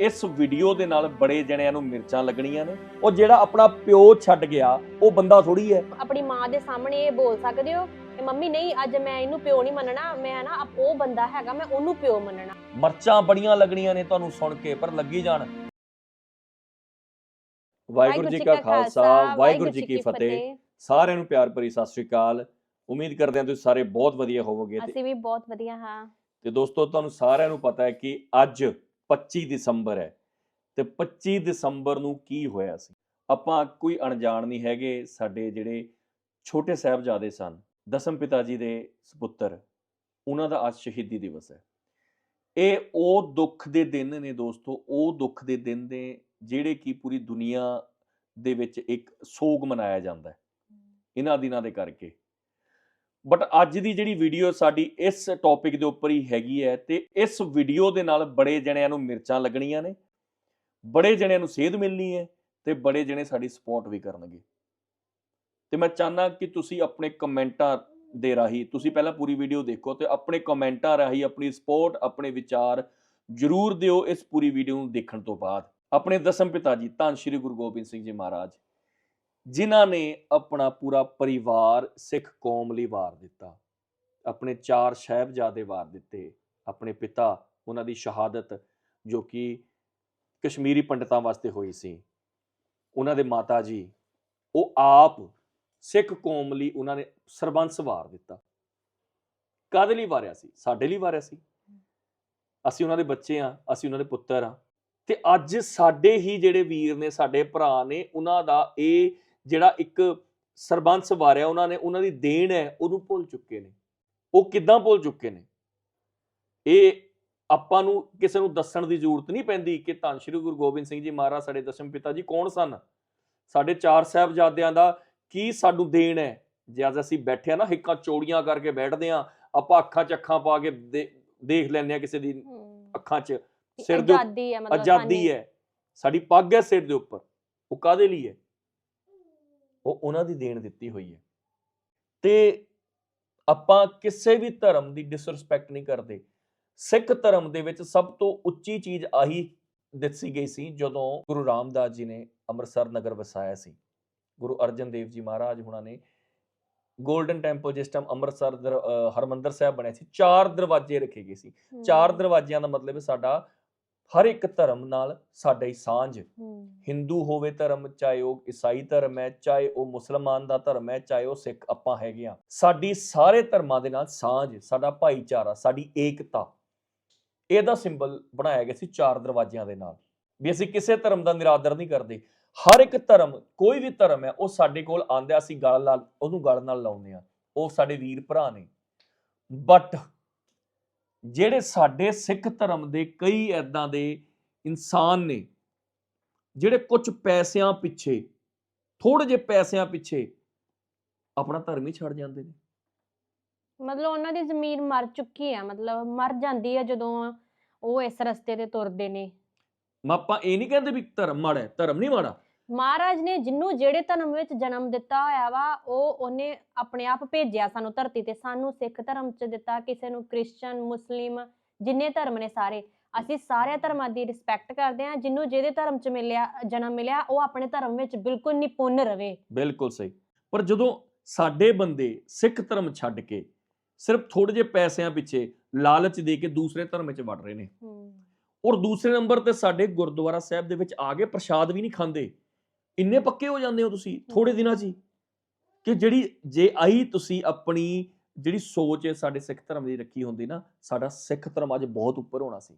ਇਸ ਵੀਡੀਓ ਦੇ ਨਾਲ ਬੜੇ ਜਣਿਆਂ ਨੂੰ ਮਿਰਚਾਂ ਲੱਗਣੀਆਂ ਨੇ। ਉਹ ਜਿਹੜਾ ਆਪਣਾ ਪਿਓ ਛੱਡ ਗਿਆ ਉਹ ਬੰਦਾ ਥੋੜੀ ਹੈ। ਆਪਣੀ ਮਾਂ ਦੇ ਸਾਹਮਣੇ ਇਹ ਬੋਲ ਸਕਦੇ ਹੋ ਕਿ ਮੰਮੀ ਨਹੀਂ ਅੱਜ ਮੈਂ ਇਹਨੂੰ ਪਿਓ ਨਹੀਂ ਮੰਨਣਾ। ਮੈਂ ਨਾ ਆਪ- ਉਹ ਬੰਦਾ ਹੈਗਾ ਮੈਂ ਉਹਨੂੰ ਪਿਓ ਮੰਨਣਾ। ਮਰਚਾਂ ਬੜੀਆਂ ਲੱਗਣੀਆਂ ਨੇ ਤੁਹਾਨੂੰ ਸੁਣ ਕੇ ਪਰ ਲੱਗੀ ਜਾਣ। ਵਾਹਿਗੁਰੂ ਜੀ ਕਾ ਖਾਲਸਾ ਵਾਹਿਗੁਰੂ ਜੀ ਕੀ ਫਤਿਹ। ਸਾਰਿਆਂ ਨੂੰ ਪਿਆਰ ਭਰੀ ਸਤਿ ਸ੍ਰੀ ਅਕਾਲ। ਉਮੀਦ ਕਰਦੇ ਹਾਂ ਤੁਸੀਂ ਸਾਰੇ ਬਹੁਤ ਵਧੀਆ ਹੋਵੋਗੇ। ਤੇ ਅਸੀਂ ਵੀ ਬਹੁਤ ਵਧੀਆ ਹਾਂ। ਤੇ ਦੋਸਤੋ ਤੁਹਾਨੂੰ ਸਾਰਿਆਂ ਨੂੰ ਪਤਾ ਹੈ ਕਿ ਅੱਜ 25 ਦਸੰਬਰ ਹੈ। ਤੇ 25 ਦਸੰਬਰ ਨੂੰ ਕੀ ਹੋਇਆ ਸੀ? ਆਪਾਂ ਕੋਈ ਅਣਜਾਣ ਨਹੀਂ ਹੈਗੇ ਸਾਡੇ ਜਿਹੜੇ ਛੋਟੇ ਸਾਹਿਬਜ਼ਾਦੇ ਸਨ ਦਸਮ ਪਿਤਾ ਜੀ ਦੇ ਸੁਪੁੱਤਰ ਉਹਨਾਂ ਦਾ ਅੱਜ ਸ਼ਹੀਦੀ ਦਿਵਸ ਹੈ। ਇਹ ਉਹ ਦੁੱਖ ਦੇ ਦਿਨ ਨੇ ਦੋਸਤੋ ਉਹ ਦੁੱਖ ਦੇ ਦਿਨ ਨੇ ਜਿਹੜੇ ਕਿ ਪੂਰੀ ਦੁਨੀਆ ਦੇ ਵਿੱਚ ਇੱਕ ਸੋਗ ਮਨਾਇਆ ਜਾਂਦਾ ਹੈ। ਇਹਨਾਂ ਦਿਨਾਂ ਦੇ ਕਰਕੇ। ਬਟ ਅੱਜ ਦੀ ਜਿਹੜੀ ਵੀਡੀਓ ਸਾਡੀ ਇਸ ਟੌਪਿਕ ਦੇ ਉੱਪਰ ਹੀ ਹੈਗੀ ਹੈ ਤੇ ਇਸ ਵੀਡੀਓ ਦੇ ਨਾਲ ਬੜੇ ਜਣਿਆਂ ਨੂੰ ਮਿਰਚਾਂ ਲੱਗਣੀਆਂ ਨੇ, ਬੜੇ ਜਣਿਆਂ ਨੂੰ ਸੇਧ ਮਿਲਣੀ ਹੈ ਤੇ ਬੜੇ ਜਣੇ ਸਾਡੀ ਸਪੋਰਟ ਵੀ ਕਰਨਗੇ। ਤੇ ਮੈਂ ਚਾਹਨਾ ਕਿ ਤੁਸੀਂ ਆਪਣੇ ਕਮੈਂਟਾਂ ਦੇ ਰਾਹੀਂ, ਤੁਸੀਂ ਪਹਿਲਾਂ ਪੂਰੀ ਵੀਡੀਓ ਦੇਖੋ ਤੇ ਆਪਣੇ ਕਮੈਂਟਾਂ ਰਾਹੀਂ ਆਪਣੀ ਸਪੋਰਟ ਆਪਣੇ ਵਿਚਾਰ ਜਰੂਰ ਦਿਓ ਇਸ ਪੂਰੀ ਵੀਡੀਓ ਨੂੰ ਦੇਖਣ ਤੋਂ ਬਾਅਦ। ਆਪਣੇ ਦਸਮ ਪਿਤਾ ਜੀ, ਧੰਨ ਸ਼੍ਰੀ ਗੁਰੂ ਗੋਬਿੰਦ ਸਿੰਘ ਜੀ ਮਹਾਰਾਜ। ਜਿਨ੍ਹਾਂ ਨੇ ਆਪਣਾ ਪੂਰਾ ਪਰਿਵਾਰ ਸਿੱਖ ਕੌਮ ਲਈ ਵਾਰ ਦਿੱਤਾ। ਆਪਣੇ ਚਾਰ ਸਾਹਿਬਜ਼ਾਦੇ ਵਾਰ ਦਿੱਤੇ। ਆਪਣੇ ਪਿਤਾ, ਉਹਨਾਂ ਦੀ ਸ਼ਹਾਦਤ ਜੋ ਕਿ ਕਸ਼ਮੀਰੀ ਪੰਡਤਾਂ ਵਾਸਤੇ ਹੋਈ ਸੀ। ਉਹਨਾਂ ਦੇ ਮਾਤਾ ਜੀ, ਉਹ ਆਪ ਸਿੱਖ ਕੌਮ ਲਈ ਉਹਨਾਂ ਨੇ ਸਰਬੰਸ ਵਾਰ ਦਿੱਤਾ। ਕਾਦੇ ਲਈ ਵਾਰਿਆ ਸੀ? ਸਾਡੇ ਲਈ ਵਾਰਿਆ ਸੀ। ਅਸੀਂ ਉਹਨਾਂ ਦੇ ਬੱਚੇ ਆ, ਅਸੀਂ ਉਹਨਾਂ ਦੇ ਪੁੱਤਰ ਆ। ਤੇ ਅੱਜ ਸਾਡੇ ਹੀ ਜਿਹੜੇ ਵੀਰ ਨੇ, ਸਾਡੇ ਭਰਾ ਨੇ, ਉਹਨਾਂ ਦਾ ਇਹ ਜਿਹੜਾ ਇੱਕ ਸਰਬੰਸ ਵਾਰਿਆ ਉਹਨਾਂ ਨੇ ਉਹਨਾਂ ਦੀ ਦੇਣ ਹੈ ਉਹਨੂੰ ਭੁੱਲ ਚੁੱਕੇ ਨੇ। ਉਹ ਕਿੱਦਾਂ ਭੁੱਲ ਚੁੱਕੇ ਨੇ? ਇਹ ਆਪਾਂ ਨੂੰ ਕਿਸੇ ਨੂੰ ਦੱਸਣ ਦੀ ਜ਼ਰੂਰਤ ਨਹੀਂ ਪੈਂਦੀ ਕਿ ਧੰਨ ਸ਼੍ਰੀ ਗੁਰੂ ਗੋਬਿੰਦ ਸਿੰਘ ਜੀ ਮਹਾਰਾਜ ਸਾਡੇ ਦਸ਼ਮ ਪਿਤਾ ਜੀ ਕੌਣ ਸਨ? ਸਾਡੇ ਚਾਰ ਸਾਹਿਬਜ਼ਾਦਿਆਂ ਦਾ ਕੀ ਸਾਨੂੰ ਦੇਣ ਹੈ? ਜੇ ਅੱਜ ਅਸੀਂ ਬੈਠੇ ਆ ਨਾ ਹਿੱਕਾਂ ਚੋੜੀਆਂ ਕਰਕੇ ਬੈਠਦੇ ਆ ਆਪਾਂ ਅੱਖਾਂ 'ਚ ਅੱਖਾਂ ਪਾ ਕੇ ਦੇਖ ਲੈਂਦੇ ਆ ਕਿਸੇ ਦੀ ਅੱਖਾਂ 'ਚ ਸਿਰ ਦੇ ਆਜ਼ਾਦੀ ਹੈ ਮਤਲਬ ਆਜ਼ਾਦੀ। ਹੈ। ਸਾਡੀ ਪੱਗ ਹੈ ਸਿਰ ਦੇ ਉੱਪਰ। ਉਹ ਕਾਦੇ ਲਈ ਹੈ? ਉਹ ਉਹਨਾਂ ਦੀ ਦੇਣ ਦਿੱਤੀ ਹੋਈ ਹੈ। ਤੇ ਆਪਾਂ ਕਿਸੇ ਵੀ ਧਰਮ ਦੀ ਡਿਸਰੈਸਪੈਕਟ ਨਹੀਂ ਕਰਦੇ। ਸਿੱਖ ਧਰਮ ਦੇ ਵਿੱਚ ਸਭ ਤੋਂ ਉੱਚੀ ਚੀਜ਼ ਆਹੀ ਦੱਸੀ ਗਈ ਸੀ ਜਦੋਂ ਗੁਰੂ ਰਾਮਦਾਸ ਜੀ ਨੇ ਅੰਮ੍ਰਿਤਸਰ ਨਗਰ ਵਸਾਇਆ ਸੀ। ਗੁਰੂ ਅਰਜਨ ਦੇਵ ਜੀ ਮਹਾਰਾਜ ਹੁਣਾਂ ਨੇ 골ਡਨ ਟੈਂਪਲ ਜਿਸ ਟਾਈਮ ਅੰਮ੍ਰਿਤਸਰ ਹਰਮੰਦਰ ਸਾਹਿਬ ਬਣਿਆ ਸੀ ਚਾਰ ਦਰਵਾਜ਼ੇ ਰੱਖੇ ਗਏ ਸੀ। ਚਾਰ ਦਰਵਾਜ਼ਿਆਂ ਦਾ ਮਤਲਬ ਹੈ ਸਾਡਾ ਹਰ ਇੱਕ ਧਰਮ ਨਾਲ ਸਾਡਾ ਸਾਂਝ। ਹਿੰਦੂ ਹੋਵੇ ਧਰਮ ਚਾਹੇ ਉਹ ਈਸਾਈ ਧਰਮ ਹੈ ਚਾਹੇ ਉਹ ਮੁਸਲਮਾਨ ਦਾ ਧਰਮ ਹੈ ਚਾਹੇ ਉਹ ਸਿੱਖ ਆਪਾਂ ਹੈਗੇ ਆ ਸਾਡੀ ਸਾਰੇ ਧਰਮਾਂ ਦੇ ਨਾਲ ਸਾਂਝ ਸਾਡਾ ਭਾਈਚਾਰਾ ਸਾਡੀ ਏਕਤਾ ਇਹਦਾ ਸਿੰਬਲ ਬਣਾਇਆ ਗਿਆ ਸੀ ਚਾਰ ਦਰਵਾਜ਼ਿਆਂ ਦੇ ਨਾਲ। ਵੀ ਅਸੀਂ ਕਿਸੇ ਧਰਮ ਦਾ ਨਿਰਾਦਰ ਨਹੀਂ ਕਰਦੇ। ਹਰ ਇੱਕ ਧਰਮ ਕੋਈ ਵੀ ਧਰਮ ਹੈ ਉਹ ਸਾਡੇ ਕੋਲ ਆਂਦਾ ਅਸੀਂ ਗਲ ਨਾਲ ਉਹਨੂੰ ਗਲ ਨਾਲ ਲਾਉਂਦੇ ਆ ਉਹ ਸਾਡੇ ਵੀਰ ਭਰਾ ਨੇ। ਬਟ ਜਿਹੜੇ ਸਾਡੇ ਸਿੱਖ ਧਰਮ ਦੇ ਕਈ ਐਦਾਂ ਦੇ ਇਨਸਾਨ ਨੇ ਜਿਹੜੇ ਕੁਝ ਪੈਸਿਆਂ ਪਿੱਛੇ ਥੋੜੇ ਜਿਹੇ ਪੈਸਿਆਂ ਪਿੱਛੇ ਆਪਣਾ ਧਰਮ ਹੀ ਛੱਡ ਜਾਂਦੇ ਨੇ। ਮਤਲਬ ਉਹਨਾਂ ਦੀ ਜ਼ਮੀਰ ਮਰ ਚੁੱਕੀ ਹੈ ਮਤਲਬ ਮਰ ਜਾਂਦੀ ਹੈ ਜਦੋਂ ਉਹ ਇਸ ਰਸਤੇ ਤੇ ਤੁਰਦੇ ਨੇ। ਮੈਂ ਆਪਾਂ ਇਹ ਨਹੀਂ ਕਹਿੰਦੇ ਵੀ ਧਰਮ ਮਾੜਾ ਹੈ ਧਰਮ ਨਹੀਂ ਮਾੜਾ। ਮਹਾਰਾਜ ਨੇ ਜਿੰਨੂੰ ਜਿਹੜੇ ਧਰਮ ਵਿੱਚ ਜਨਮ ਦਿੱਤਾ ਹੋਇਆ ਵਾ ਉਹ ਉਹਨੇ ਆਪਣੇ ਆਪ ਭੇਜਿਆ ਸਾਨੂੰ ਧਰਤੀ ਤੇ। ਸਾਨੂੰ ਸਿੱਖ ਧਰਮ ਚ ਦਿੱਤਾ ਕਿਸੇ ਨੂੰ ਕ੍ਰਿਸਚੀਅਨ ਮੁਸਲਿਮ ਜਿੰਨੇ ਧਰਮ ਨੇ ਸਾਰੇ। ਅਸੀਂ ਸਾਰੇ ਧਰਮਾਂ ਦੀ ਰਿਸਪੈਕਟ ਕਰਦੇ ਹਾਂ। ਜਿੰਨੂੰ ਜਿਹਦੇ ਧਰਮ ਚ ਮਿਲਿਆ ਜਨਮ ਮਿਲਿਆ ਉਹ ਆਪਣੇ ਧਰਮ ਵਿੱਚ ਬਿਲਕੁਲ ਨਿਪੁੰਨ ਰਵੇ। ਬਿਲਕੁਲ ਸਹੀ। ਪਰ ਜਦੋਂ ਸਾਡੇ ਬੰਦੇ ਸਿੱਖ ਧਰਮ ਛੱਡ ਕੇ ਸਿਰਫ ਥੋੜੇ ਜਿਹੇ ਪੈਸਿਆਂ ਪਿੱਛੇ ਲਾਲਚ ਦੇ ਕੇ ਦੂਸਰੇ ਧਰਮ ਵਿੱਚ ਵੜ ਰਹੇ ਨੇ ਔਰ ਦੂਸਰੇ ਨੰਬਰ ਤੇ ਸਾਡੇ ਗੁਰਦੁਆਰਾ ਸਾਹਿਬ ਦੇ ਵਿੱਚ ਆ ਕੇ ਪ੍ਰਸ਼ਾਦ ਵੀ ਨਹੀਂ ਖਾਂਦੇ ਇੰਨੇ ਪੱਕੇ ਹੋ ਜਾਂਦੇ ਹੋ ਤੁਸੀਂ ਥੋੜੇ ਦਿਨਾਂ 'ਚ ਹੀ? ਕਿ ਜਿਹੜੀ ਜੇ ਆਈ ਤੁਸੀਂ ਆਪਣੀ ਜਿਹੜੀ ਸੋਚ ਹੈ ਸਾਡੇ ਸਿੱਖ ਧਰਮ ਦੀ ਰੱਖੀ ਹੁੰਦੀ ਨਾ ਸਾਡਾ ਸਿੱਖ ਧਰਮ ਅੱਜ ਬਹੁਤ ਉੱਪਰ ਹੋਣਾ ਸੀ।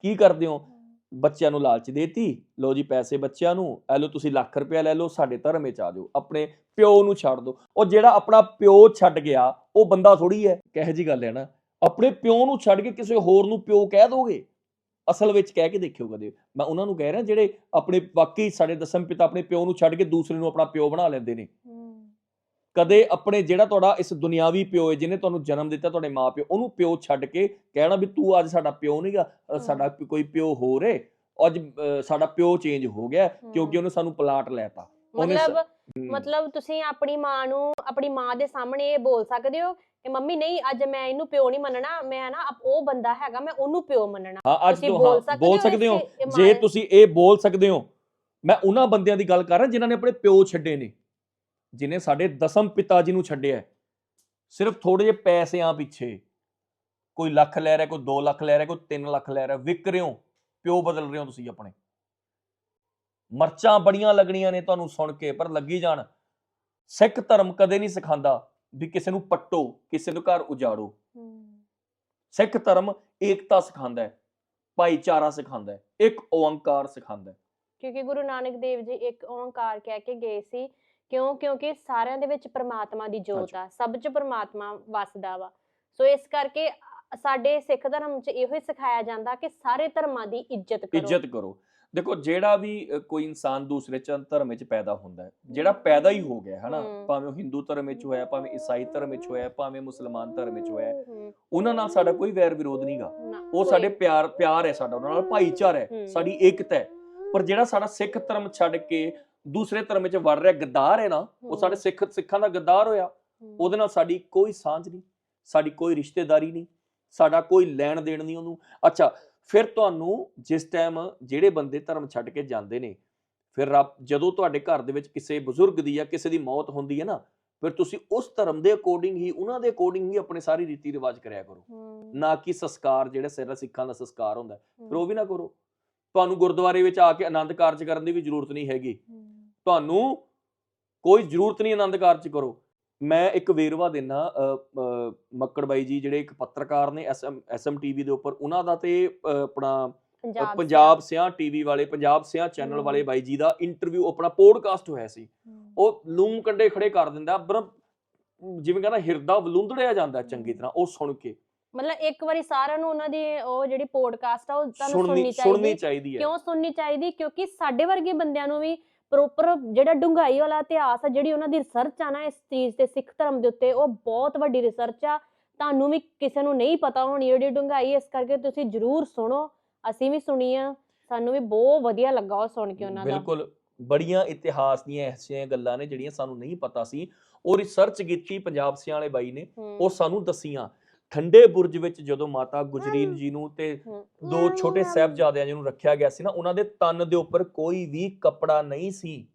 ਕੀ ਕਰਦੇ ਹੋ? ਬੱਚਿਆਂ ਨੂੰ ਲਾਲਚ ਦੇਤੀ? ਲਓ ਜੀ ਪੈਸੇ ਬੱਚਿਆਂ ਨੂੰ ਐ ਲਓ ਤੁਸੀਂ ਲੱਖ ਰੁਪਇਆ ਲੈ ਲਓ ਸਾਡੇ ਧਰਮ ਵਿੱਚ ਆ ਜਾਓ ਆਪਣੇ ਪਿਓ ਨੂੰ ਛੱਡ ਦਿਓ ਉਹ ਜਿਹੜਾ ਆਪਣਾ ਪਿਓ ਛੱਡ ਗਿਆ ਉਹ ਬੰਦਾ ਥੋੜੀ ਹੈ। ਕਿਹੋ ਜੀ ਗੱਲ ਹੈ ਨਾ? ਆਪਣੇ ਪਿਓ ਨੂੰ ਛੱਡ ਕੇ ਕਿਸੇ ਹੋਰ ਨੂੰ ਪਿਓ ਕਹਿ ਦੋਗੇ? ਅਸਲ ਵਿੱਚ ਕਹਿ ਕੇ ਦੇਖਿਓ ਕਦੇ ਮੈਂ ਉਹਨਾਂ ਨੂੰ ਕਹਿ ਰਿਹਾ ਜਿਹੜੇ ਆਪਣੇ ਵਾਕਈ ਸਾਡੇ ਦਸਮ ਪਿਤਾ ਆਪਣੇ ਪਿਓ ਨੂੰ ਛੱਡ ਕੇ ਦੂਸਰੇ ਨੂੰ ਆਪਣਾ ਪਿਓ ਬਣਾ ਲੈਂਦੇ ਨੇ। ਕਦੇ ਆਪਣੇ ਜਿਹੜਾ ਤੁਹਾਡਾ ਇਸ ਦੁਨਿਆਵੀ ਪਿਓ ਹੈ ਜਿਹਨੇ ਤੁਹਾਨੂੰ ਜਨਮ ਦਿੱਤਾ ਤੁਹਾਡੇ ਮਾਪਿਓ ਉਹਨੂੰ ਪਿਓ ਛੱਡ ਕੇ ਕਹਿਣਾ ਵੀ ਤੂੰ ਅੱਜ ਸਾਡਾ ਪਿਓ ਨਹੀਂਗਾ ਸਾਡਾ ਕੋਈ ਪਿਓ ਹੋਰ ਏ ਅੱਜ ਸਾਡਾ ਪਿਓ ਚੇਂਜ ਹੋ ਗਿਆ ਕਿਉਂਕਿ ਉਹਨੇ ਸਾਨੂੰ ਪਲਾਟ ਲੈਤਾ। ਉਹਨੇ ਸ- ਮਤਲਬ ਹਮ, ਮਤਲਬ ਤੁਸੀਂ ਆਪਣੀ ਮਾਂ ਨੂੰ ਆਪਣੀ ਮਾਂ ਦੇ ਸਾਹਮਣੇ ਇਹ ਬੋਲ ਸਕਦੇ ਹੋ ਕਿ ਮੰਮੀ ਨਹੀਂ ਅੱਜ ਮੈਂ ਇਹਨੂੰ ਪਿਓ ਨਹੀਂ ਮੰਨਣਾ ਮੈਂ ਨਾ ਅਪ- ਉਹ ਬੰਦਾ ਹੈਗਾ ਮੈਂ ਉਹਨੂੰ ਪਿਓ ਮੰਨਣਾ। ਹਾਂ ਅੱਜ ਤੁਸੀਂ ਤੋਂ ਬੋਲ ਹਾਂ ਸਕਦੇ ਬੋਲ ਹੋ ਸਕਦੇ ਹੋ। ਇਸੇ- ਜੇ ਤੁਸੀਂ ਇਹ ਬੋਲ ਸਕਦੇ ਹੋ ਮੈਂ ਉਹਨਾਂ ਬੰਦਿਆਂ ਦੀ ਗੱਲ ਕਰ ਰਿਹਾ ਜਿਨ੍ਹਾਂ ਨੇ ਆਪਣੇ ਪਿਓ ਛੱਡੇ ਨੇ ਜਿਨੇ ਸਾਡੇ ਦਸਮ ਪਿਤਾ ਜੀ ਨੂੰ ਛੱਡਿਆ ਹੈ। ਸਿਰਫ ਥੋੜੇ ਜਿਹੇ ਪੈਸਿਆਂ ਪਿੱਛੇ ਕੋਈ ਲੱਖ ਲੈ ਰਿਹਾ ਕੋਈ 2 ਲੱਖ ਲੈ ਰਿਹਾ ਕੋਈ 3 ਲੱਖ ਲੈ ਰਿਹਾ ਵਿਕ ਰਹੇ ਹੋ ਪਿਓ ਬਦਲ ਰਹੇ ਹੋ ਤੁਸੀਂ ਆਪਣੇ। ਮਰਚਾਂ ਬੜੀਆਂ ਲੱਗਣੀਆਂ ਨੇ ਤੁਹਾਨੂੰ ਸੁਣ ਕੇ ਪਰ ਲੱਗੀ ਜਾਣ। ਸਿੱਖ ਧਰਮ ਕਦੇ ਨਹੀਂ ਸਿਖਾਉਂਦਾ ਵੀ ਕਿਸੇ ਨੂੰ ਪੱਟੋ ਕਿਸੇ ਨੂੰ ਘਰ ਉਜਾੜੋ। ਸਿੱਖ ਧਰਮ ਏਕਤਾ ਸਿਖਾਉਂਦਾ ਹੈ ਭਾਈਚਾਰਾ ਸਿਖਾਉਂਦਾ ਹੈ ਇੱਕ ਓੰਕਾਰ ਸਿਖਾਉਂਦਾ ਹੈ। ਕਿਉਂਕਿ ਗੁਰੂ ਨਾਨਕ ਦੇਵ ਜੀ ਇੱਕ ਓੰਕਾਰ ਕਹਿ ਕੇ ਗਏ ਸੀ ਕਿਉਂ? ਕਿਉਂਕਿ ਸਾਰਿਆਂ ਦੇ ਵਿੱਚ ਪ੍ਰਮਾਤਮਾ ਦੀ ਜੋਤ ਆ ਸਭ 'ਚ ਪ੍ਰਮਾਤਮਾ ਵਸਦਾ ਵਾ। ਸੋ ਇਸ ਕਰਕੇ ਸਾਡੇ ਸਿੱਖ ਧਰਮ 'ਚ ਇਹੋ ਹੀ ਸਿਖਾਇਆ ਜਾਂਦਾ ਕਿ ਸਾਰੇ ਧਰਮਾਂ ਦੀ ਇੱਜ਼ਤ ਕਰੋ। ਇੱਜ਼ਤ ਕਰੋ। ਦੇਖੋ ਜਿਹੜਾ ਵੀ ਕੋਈ ਇਨਸਾਨ ਦੂਸਰੇ ਚੰਦ ਧਰਮ ਵਿੱਚ ਪੈਦਾ ਹੁੰਦਾ ਹੈ ਜਿਹੜਾ ਪੈਦਾ ਹੀ ਹੋ ਗਿਆ ਹੈ। ਨਾ ਹਮ। ਭਾਵੇਂ ਉਹ ਹਿੰਦੂ ਧਰਮ ਵਿੱਚ ਹੋਇਆ ਭਾਵੇਂ ਈਸਾਈ ਧਰਮ ਵਿੱਚ ਹੋਇਆ ਭਾਵੇਂ ਮੁਸਲਮਾਨ ਧਰਮ ਵਿੱਚ ਹੋਇਆ ਉਹਨਾਂ ਨਾਲ ਸਾਡਾ ਕੋਈ ਵੈਰ ਵਿਰੋਧ ਨਹੀਂਗਾ ਉਹ ਸਾਡੇ ਪਿਆਰ ਪਿਆਰ ਹੈ ਸਾਡਾ ਉਹਨਾਂ ਨਾਲ ਭਾਈਚਾਰਾ ਹੈ। ਸਾਡੀ ਏਕਤਾ ਹੈ। ਪਰ ਜਿਹੜਾ ਸਾਡਾ ਸਿੱਖ ਧਰਮ ਛੱਡ ਕੇ ਦੂਸਰੇ ਧਰਮ ਵਿੱਚ ਵੜ ਰਿਹਾ ਗੱਦਾਰ ਹੈ ਨਾ ਉਹ। ਸਾਡੇ ਸਿੱਖ ਸਿੱਖਾਂ ਦਾ ਗੱਦਾਰ ਹੋਇਆ। ਉਹਦੇ ਨਾਲ ਸਾਡੀ ਕੋਈ ਸਾਂਝ ਨਹੀਂ ਸਾਡੀ ਕੋਈ ਰਿਸ਼ਤੇਦਾਰੀ ਨਹੀਂ ਸਾਡਾ ਕੋਈ ਲੈਣ ਦੇਣ ਨਹੀਂ ਉਹਨੂੰ। ਅੱਛਾ ਫਿਰ ਤੁਹਾਨੂੰ ਜਿਸ ਟਾਈਮ ਜਿਹੜੇ ਬੰਦੇ ਧਰਮ ਛੱਡ ਕੇ ਜਾਂਦੇ ਨੇ ਫਿਰ ਰੱਬ ਜਦੋਂ ਤੁਹਾਡੇ ਘਰ ਦੇ ਵਿੱਚ ਕਿਸੇ ਬਜ਼ੁਰਗ ਦੀ ਜਾਂ ਕਿਸੇ ਦੀ ਮੌਤ ਹੁੰਦੀ ਹੈ ਨਾ ਫਿਰ ਤੁਸੀਂ ਉਸ ਧਰਮ ਦੇ ਅਕੋਰਡਿੰਗ ਹੀ ਉਹਨਾਂ ਦੇ ਅਕੋਰਡਿੰਗ ਹੀ ਆਪਣੇ ਸਾਰੇ ਰੀਤੀ ਰਿਵਾਜ ਕਰਿਆ ਕਰੋ। ਨਾ ਕਿ ਸੰਸਕਾਰ ਜਿਹੜਾ ਸਿਰ ਸਿੱਖਾਂ ਦਾ ਸੰਸਕਾਰ ਹੁੰਦਾ ਫਿਰ ਉਹ ਵੀ ਨਾ ਕਰੋ। ਤੁਹਾਨੂੰ ਗੁਰਦੁਆਰੇ ਵਿੱਚ ਆ ਕੇ ਆਨੰਦ ਕਾਰਜ ਕਰਨ ਦੀ ਵੀ ਜ਼ਰੂਰਤ ਨਹੀਂ ਹੈਗੀ। ਤੁਹਾਨੂੰ ਕੋਈ ਜ਼ਰੂਰਤ ਨਹੀਂ ਆਨੰਦ ਕਾਰਜ ਕਰੋ। ਮੈਂ ਇੱਕ ਵੇਰਵਾ ਦੇਣਾ ਮੱਕੜ ਬਾਈ ਜੀ ਜਿਹੜੇ ਇੱਕ ਪੱਤਰਕਾਰ ਨੇ ਐਸਐਮ ਐਸਐਮ ਟੀਵੀ ਦੇ ਉੱਪਰ ਉਹਨਾਂ ਦਾ ਤੇ ਆਪਣਾ ਪੰਜਾਬ ਸਿਆਂ ਟੀਵੀ ਵਾਲੇ ਪੰਜਾਬ ਸਿਆਂ ਚੈਨਲ। ਵਾਲੇ ਬਾਈ ਜੀ ਦਾ ਇੰਟਰਵਿਊ ਆਪਣਾ ਪੋਡਕਾਸਟ ਹੋਇਆ ਸੀ। ਉਹ ਲੂਮ ਕੰਡੇ ਖੜੇ ਕਰ ਦਿੰਦਾ ਜਿਵੇਂ ਕਹਿੰਦਾ ਹਿਰਦਾ ਵਲੁੰਦੜਿਆ ਜਾਂਦਾ ਚੰਗੀ ਤਰ੍ਹਾਂ ਉਹ ਸੁਣ ਕੇ। ਮਤਲਬ ਇੱਕ ਵਾਰੀ ਸਾਰਿਆਂ ਨੂੰ ਉਹਨਾਂ ਦੀ ਉਹ ਜਿਹੜੀ ਪੋਡਕਾਸਟ ਆ ਉਹ ਤੁਹਾਨੂੰ ਸੁਣਨੀ ਚਾਹੀਦੀ ਹੈ। ਕਿਉਂ ਸੁਣਨੀ ਚਾਹੀਦੀ? ਕਿਉਂਕਿ ਸਾਡੇ ਵਰਗੇ ਬੰਦਿਆਂ ਨੂੰ ਵੀ ਪ੍ਰੋਪਰ ਜਿਹੜਾ ਡੂੰਘਾਈ ਵਾਲਾ ਇਤਿਹਾਸ ਆ ਜਿਹੜੀ ਉਹਨਾਂ ਦੀ ਰਿਸਰਚ ਆ ਨਾ ਇਸ ਚੀਜ਼ ਤੇ ਸਿੱਖ ਧਰਮ ਦੇ ਉੱਤੇ ਉਹ ਬਹੁਤ ਵੱਡੀ ਰਿਸਰਚ ਆ। ਤੁਹਾਨੂੰ ਵੀ ਕਿਸੇ ਨੂੰ ਨਹੀਂ ਪਤਾ ਹੋਣੀ ਜਿਹੜੀ ਡੂੰਘਾਈ ਇਸ ਕਰਕੇ ਤੁਸੀਂ ਜਰੂਰ ਸੁਣੋ। ਅਸੀਂ ਵੀ ਸੁਣੀ ਆ। ਸਾਨੂੰ ਵੀ ਬਹੁਤ ਵਧੀਆ ਲੱਗਾ ਉਹ ਸੁਣ ਕੇ ਉਹਨਾਂ ਦਾ। ਬਿਲਕੁਲ ਬੜੀਆਂ ਇਤਿਹਾਸ ਦੀਆਂ ਐਸੀਆਂ ਗੱਲਾਂ ਨੇ ਜਿਹੜੀਆਂ ਸਾਨੂੰ ਨਹੀਂ ਪਤਾ ਸੀ। ਉਹ ਰਿਸਰਚ ਕੀਤੀ ਪੰਜਾਬ ਸਿਆਂ ਵਾਲੇ ਬਾਈ ਨੇ। ਉਹ ਸਾਨੂੰ ਦਸੀਆਂ। ਠੰਡੇ ਬੁਰਜ ਵਿੱਚ ਜਦੋਂ ਮਾਤਾ ਗੁਜਰੀਨ ਜੀ ਨੂੰ ਤੇ ਦੋ ਛੋਟੇ ਸਾਹਿਬਜ਼ਾਦਿਆਂ ਜੀ ਨੂੰ ਰੱਖਿਆ ਗਿਆ ਸੀ ਨਾ ਉਹਨਾਂ ਦੇ ਤਨ ਦੇ ਉੱਪਰ ਕੋਈ ਵੀ ਕੱਪੜਾ ਨਹੀਂ ਸੀ।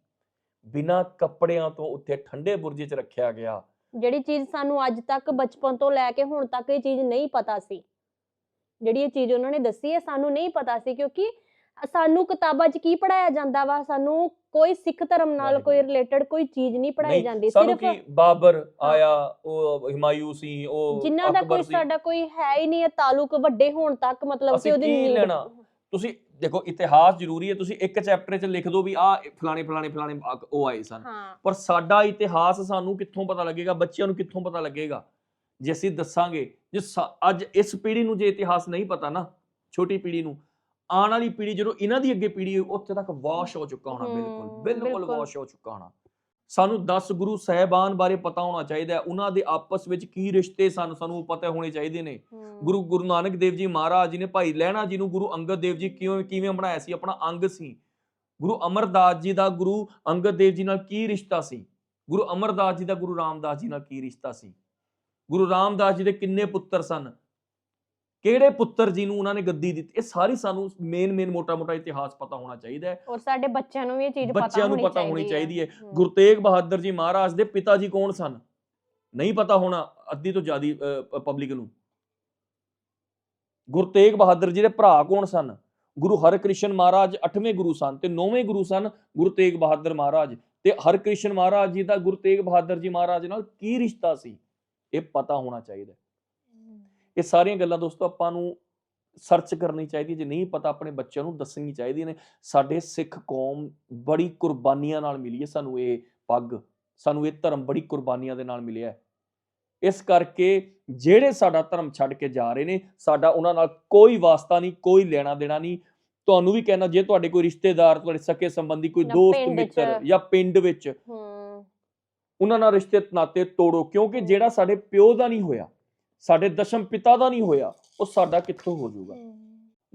ਬਿਨਾਂ ਕੱਪੜਿਆਂ ਤੋਂ ਉੱਥੇ ਠੰਡੇ ਬੁਰਜ 'ਚ ਰੱਖਿਆ ਗਿਆ। ਜਿਹੜੀ ਚੀਜ਼ ਸਾਨੂੰ ਅੱਜ ਤੱਕ ਬਚਪਨ ਤੋਂ ਲੈ ਕੇ ਹੁਣ ਤੱਕ ਇਹ ਚੀਜ਼ ਨਹੀਂ ਪਤਾ ਸੀ। ਜਿਹੜੀ ਇਹ ਚੀਜ਼ ਉਹਨਾਂ ਨੇ ਦੱਸੀ ਹੈ ਸਾਨੂੰ ਨਹੀਂ ਪਤਾ ਸੀ ਕਿਉਂਕਿ ਸਾਨੂੰ ਕਿਤਾਬਾਂ 'ਚ ਕੀ ਪੜਾਇਆ ਜਾਂਦਾ ਵਾ? ਸਾਨੂੰ ਕੋਈ ਸਿੱਖ ਧਰਮ ਨਾਲ ਕੋਈ। ਰਿਲੇਟਡ ਕੋਈ ਚੀਜ਼ ਨਹੀਂ ਪੜਾਈ ਨਹੀਂ ਜਾਂਦੀ ਸਿਰਫ ਕੀ ਬਾਬਰ ਆਇਆ ਉਹ ਹਿਮਾਯੂ ਸੀ ਉਹ ਜਿਨ੍ਹਾਂ ਦਾ ਕੋਈ ਸਾਡਾ ਕੋਈ ਹੈ ਹੀ ਨਹੀਂ ਇਹ ਤਾਲੁਕ ਵੱਡੇ ਹੋਣ ਤੱਕ ਮਤਲਬ ਕਿ ਉਹਦੀ ਨੀਡ- ਲੈਣਾ? ਤੁਸੀਂ ਦੇਖੋ ਇਤਿਹਾਸ ਜ਼ਰੂਰੀ ਹੈ ਤੁਸੀਂ ਇੱਕ ਚੈਪਟਰ 'ਚ ਲਿਖ ਦਿਓ ਵੀ ਆ ਫਲਾਣੇ ਫਲਾਣੇ ਫਲਾਣੇ ਉਹ ਆਏ ਸਨ। ਹਾਂ। ਪਰ ਸਾਡਾ ਇਤਿਹਾਸ ਸਾਨੂੰ ਕਿੱਥੋਂ ਪਤਾ ਲੱਗੇਗਾ ਬੱਚਿਆਂ ਨੂੰ ਕਿੱਥੋਂ ਪਤਾ ਲੱਗੇਗਾ? ਜੇ ਅਸੀਂ ਦੱਸਾਂਗੇ ਜੇ ਅੱਜ ਇਸ ਪੀੜ੍ਹੀ ਨੂੰ ਜੇ ਇਤਿਹਾਸ ਨਹੀਂ ਪਤਾ ਨਾ ਛੋਟੀ ਪੀੜ੍ਹੀ ਨੂੰ ਆਉਣ ਵਾਲੀ ਪੀੜ੍ਹੀ ਜਦੋਂ ਇਹਨਾਂ ਦੀ ਅੱਗੇ ਪੀੜ੍ਹੀ ਉੱਥੇ ਤੱਕ ਵਾਸ਼ ਹੋ ਚੁੱਕਾ ਹੋਣਾ ਹਮ, ਬਿਲਕੁਲ ਬਿਲਕੁਲ ਬਿਲਕੁਲ। ਵਾਸ਼ ਹੋ ਚੁੱਕਾ ਹੋਣਾ। ਸਾਨੂੰ 10 ਗੁਰੂ ਸਾਹਿਬਾਨ ਬਾਰੇ ਪਤਾ ਹੋਣਾ ਚਾਹੀਦਾ ਹੈ ਉਹਨਾਂ ਦੇ ਆਪਸ ਵਿੱਚ ਕੀ ਰਿਸ਼ਤੇ ਸਨ ਸਾਨੂੰ ਪਤਾ ਹੋਣੇ ਚਾਹੀਦੇ ਨੇ। ਹਮ, ਗੁਰੂ ਗੁਰੂ ਨਾਨਕ ਦੇਵ ਜੀ ਮਹਾਰਾਜ ਜੀ ਨੇ ਭਾਈ ਲਹਿਣਾ ਜੀ ਨੂੰ ਗੁਰੂ ਅੰਗਦ ਦੇਵ ਜੀ ਕਿਉਂ ਕਿਵੇਂ ਬਣਾਇਆ ਸੀ ਆਪਣਾ ਅੰਗ ਸੀ? ਗੁਰੂ ਅਮਰਦਾਸ ਜੀ ਦਾ ਗੁਰੂ ਅੰਗਦ ਦੇਵ ਜੀ ਨਾਲ ਕੀ ਰਿਸ਼ਤਾ ਸੀ? ਗੁਰੂ ਅਮਰਦਾਸ ਜੀ ਦਾ ਗੁਰੂ ਰਾਮਦਾਸ ਜੀ ਨਾਲ ਕੀ ਰਿਸ਼ਤਾ ਸੀ? ਗੁਰੂ ਰਾਮਦਾਸ ਜੀ ਦੇ ਕਿੰਨੇ ਪੁੱਤਰ ਸਨ? ਕਿਹੜੇ ਪੁੱਤਰ ਜੀ ਨੂੰ ਉਹਨਾਂ ਨੇ ਗੱਦੀ ਦਿੱਤੀ? ਇਹ ਸਾਰੀ ਸਾਨੂੰ ਮੇਨ ਮੇਨ ਮੋਟਾ ਮੋਟਾ ਇਤਿਹਾਸ ਪਤਾ ਹੋਣਾ ਚਾਹੀਦਾ ਹੈ। ਔਰ ਸਾਡੇ ਬੱਚਿਆਂ ਨੂੰ ਵੀ ਇਹ ਚੀਜ਼ ਪਤਾ ਬੱਚਿਆਂ ਨੂੰ ਹੋਣੀ ਪਤਾ ਹੋਣੀ ਚਾਹੀਦੀ ਹੈ। ਗੁਰੂ ਤੇਗ ਬਹਾਦਰ ਜੀ ਮਹਾਰਾਜ ਦੇ ਪਿਤਾ ਜੀ ਕੌਣ ਸਨ? ਨਹੀਂ ਪਤਾ ਹੋਣਾ ਅੱਧੀ ਤੋਂ ਜ਼ਿਆਦੀ ਪਬਲਿਕ ਨੂੰ। ਗੁਰੂ ਤੇਗ ਬਹਾਦਰ ਜੀ ਦੇ ਭਰਾ ਕੌਣ ਸਨ? ਗੁਰੂ ਹਰਕ੍ਰਿਸ਼ਨ ਮਹਾਰਾਜ 8ਵੇਂ ਗੁਰੂ ਸਨ ਤੇ 9ਵੇਂ ਗੁਰੂ ਸਨ ਗੁਰੂ ਤੇਗ ਬਹਾਦਰ ਮਹਾਰਾਜ। ਤੇ ਹਰਕ੍ਰਿਸ਼ਨ ਮਹਾਰਾਜ ਜੀ ਦਾ ਗੁਰੂ ਤੇਗ ਬਹਾਦਰ ਜੀ ਮਹਾਰਾਜ ਨਾਲ ਕੀ ਰਿਸ਼ਤਾ ਸੀ? ਇਹ ਪਤਾ ਹੋਣਾ ਚਾਹੀਦਾ। ਇਹ ਸਾਰੀਆਂ ਗੱਲਾਂ ਦੋਸਤੋ ਆਪਾਂ ਨੂੰ ਸਰਚ ਕਰਨੀ ਚਾਹੀਦੀ। ਜੇ ਨਹੀਂ ਪਤਾ ਆਪਣੇ ਬੱਚਿਆਂ ਨੂੰ ਦੱਸਣੀ ਚਾਹੀਦੀਆਂ ਨੇ। ਸਾਡੇ ਸਿੱਖ ਕੌਮ ਬੜੀ ਕੁਰਬਾਨੀਆਂ ਨਾਲ ਮਿਲੀ ਹੈ। ਸਾਨੂੰ ਇਹ ਪੱਗ ਸਾਨੂੰ ਇਹ ਧਰਮ ਬੜੀ ਕੁਰਬਾਨੀਆਂ ਦੇ ਨਾਲ ਮਿਲਿਆ ਹੈ। ਇਸ ਕਰਕੇ ਜਿਹੜੇ ਸਾਡਾ ਧਰਮ ਛੱਡ ਕੇ ਜਾ ਰਹੇ ਨੇ ਸਾਡਾ ਉਹਨਾਂ ਨਾਲ ਕੋਈ ਵਾਸਤਾ ਨਹੀਂ ਕੋਈ ਲੈਣਾ ਦੇਣਾ ਨਹੀਂ। ਤੁਹਾਨੂੰ ਵੀ ਕਹਿਣਾ ਜੇ ਤੁਹਾਡੇ ਕੋਈ ਰਿਸ਼ਤੇਦਾਰ ਤੁਹਾਡੇ ਸਕੇ ਸੰਬੰਧੀ ਕੋਈ ਦੋਸਤ। ਮਿੱਤਰ ਜਾਂ ਪਿੰਡ ਵਿੱਚ ਉਹਨਾਂ ਨਾਲ ਰਿਸ਼ਤੇ ਨਾਤੇ ਤੋੜੋ। ਕਿਉਂਕਿ ਜਿਹੜਾ ਸਾਡੇ ਪਿਓ ਦਾ ਨਹੀਂ ਹੋਇਆ ਸਾਡੇ ਦਸ਼ਮ ਪਿਤਾ ਦਾ ਨਹੀਂ ਹੋਇਆ ਉਹ ਸਾਡਾ ਕਿੱਥੋਂ ਹੋ ਜਾਊਗਾ?